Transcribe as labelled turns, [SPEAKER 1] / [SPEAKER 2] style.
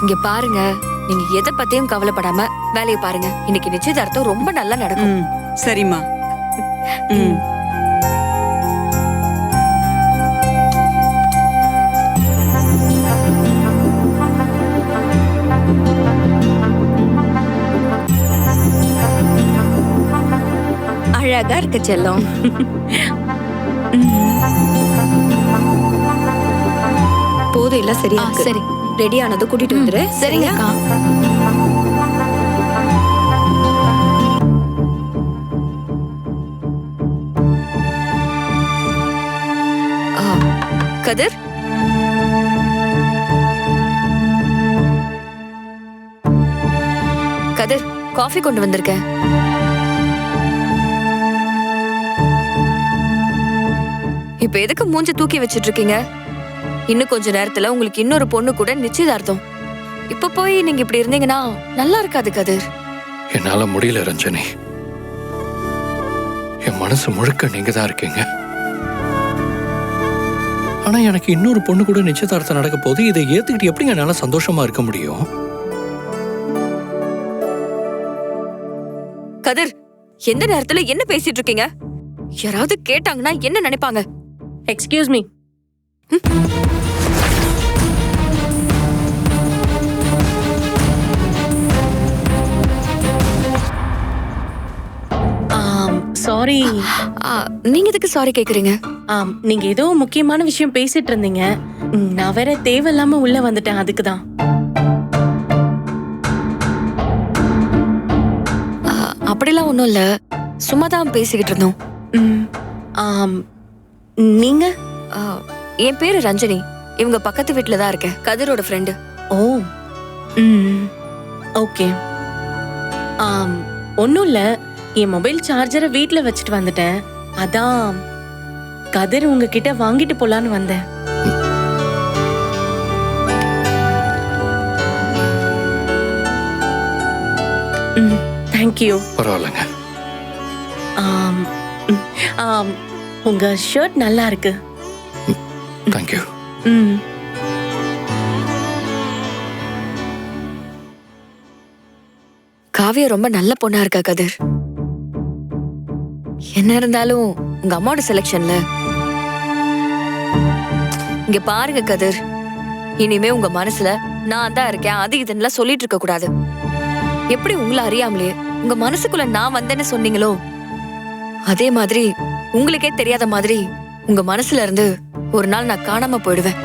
[SPEAKER 1] இங்க பாருங்க. நீங்க எதை பத்தியும் கவலைப்படாம வேலையை பாருங்க. இன்னைக்கு நிச்சயதார்த்தம் ரொம்ப நல்லா நடக்கும்.
[SPEAKER 2] சரிம்மா. ம்.
[SPEAKER 1] அழகா இருக்க செல்லம். போதும் இல்ல சரியா
[SPEAKER 3] சரி.
[SPEAKER 1] ரெடி ஆனது கூட்டிட்டு வந்துரு.
[SPEAKER 3] சரிங்கக்கா
[SPEAKER 1] ஆ, கதிர்? கதிர் காஃபி கொண்டு வந்திருக்கேன். இப்ப எதுக்கு மூஞ்ச தூக்கி வச்சிட்டு இருக்கீங்க? இன்னும் கொஞ்ச நேரத்துல உங்களுக்கு இன்னொரு பொண்ணு கூட நிச்சயதார்த்தம். இப்ப போய் நீங்க இப்படி இருந்தீங்கன்னா நல்லா இருக்காது கதிர்.
[SPEAKER 4] என்னால முடியல ரஞ்சனி. என் மனசு முழுக்க நீங்க தான் இருக்கீங்க. ஆனா எனக்கு இன்னொரு பொண்ணு கூட நிச்சயதார்த்தம் நடக்க போது இதை ஏத்துக்கிட்டு எப்படிங்க என்னால சந்தோஷமா இருக்க முடியும்?
[SPEAKER 1] கதிர் எந்த நேரத்துல என்ன பேசிட்டு இருக்கீங்க? யாராவது கேட்டாங்கன்னா என்ன நினைப்பாங்க?
[SPEAKER 5] எக்ஸ்கியூஸ் மீ சாரி
[SPEAKER 1] நீங்க எதுக்கு சாரி கேக்குறீங்க?
[SPEAKER 5] நீங்க ஏதோ முக்கியமான விஷயம் பேசிட்டு இருந்தீங்க. நான் வேற தேவையில்லாம உள்ள வந்துட்டேன் அதுக்கு தான்
[SPEAKER 1] அப்படிலாம் ஒண்ணும் இல்ல. சும்மா தான் பேசிக்கிட்டு இருந்தோம்.
[SPEAKER 5] நீங்க?
[SPEAKER 1] என் பேரு ரஞ்சனி. இவங்க பக்கத்து வீட்ல தான் இருக்கேன். கதிரோட ஃப்ரெண்டு
[SPEAKER 5] ஓ. ம். ஓகே. ஆம் ஒன்றும் இல்லை. என் மொபைல் சார்ஜரை வீட்டில் வச்சுட்டு வந்துட்டேன். அதான் கதிர் உங்ககிட்ட வாங்கிட்டு போலான்னு வந்தேன். ம் தேங்க்யூ
[SPEAKER 4] பரவாயில்லைங்க.
[SPEAKER 5] ஆம் ம், ஆம் உங்க ஷர்ட் நல்லா இருக்கு.
[SPEAKER 4] தேங்க்யூ
[SPEAKER 5] ம்
[SPEAKER 1] காவியா ரொம்ப நல்ல பொண்ணா இருக்கா கதிர்? என்ன இருந்தாலும் உங்க அம்மாவோட செலெக்ஷன்ல இங்க பாருங்க கதிர். இனிமே உங்க மனசுல நான் தான் இருக்கேன் அது இதுன்னுலாம் சொல்லிட்டு இருக்க கூடாது. எப்படி உங்களை அறியாமலே உங்க மனசுக்குள்ள நான் வந்தேன்னு சொன்னீங்களோ? அதே மாதிரி உங்களுக்கே தெரியாத மாதிரி உங்க மனசுல இருந்து ஒரு நாள் நான் காணாம போயிடுவேன்.